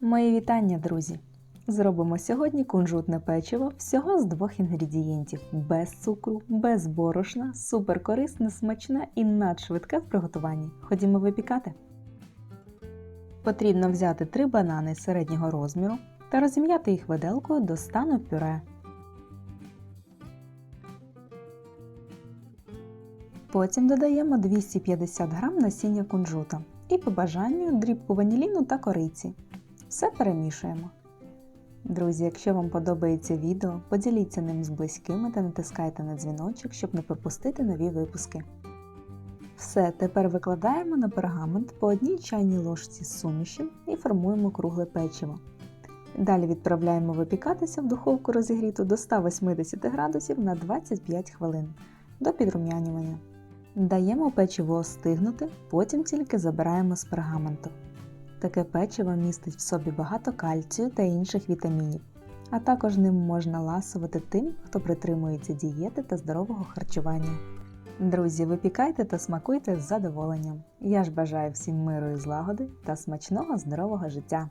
Мої вітання, друзі! Зробимо сьогодні кунжутне печиво всього з двох інгредієнтів: без цукру, без борошна, суперкорисне, смачне і надшвидке в приготуванні. Ходімо випікати. Потрібно взяти 3 банани середнього розміру та розім'яти їх виделкою до стану пюре. Потім додаємо 250 г насіння кунжута і по бажанню дрібку ваніліну та кориці. Все перемішуємо. Друзі, якщо вам подобається відео, поділіться ним з близькими та натискайте на дзвіночок, щоб не пропустити нові випуски. Все, тепер викладаємо на пергамент по одній чайній ложці суміші і формуємо кругле печиво. Далі відправляємо випікатися в духовку розігріту до 180 градусів на 25 хвилин до підрум'янювання. Даємо печиво остигнути, потім тільки забираємо з пергаменту. Таке печиво містить в собі багато кальцію та інших вітамінів, а також ним можна ласувати тим, хто притримується дієти та здорового харчування. Друзі, випікайте та смакуйте з задоволенням. Я ж бажаю всім миру і злагоди та смачного здорового життя!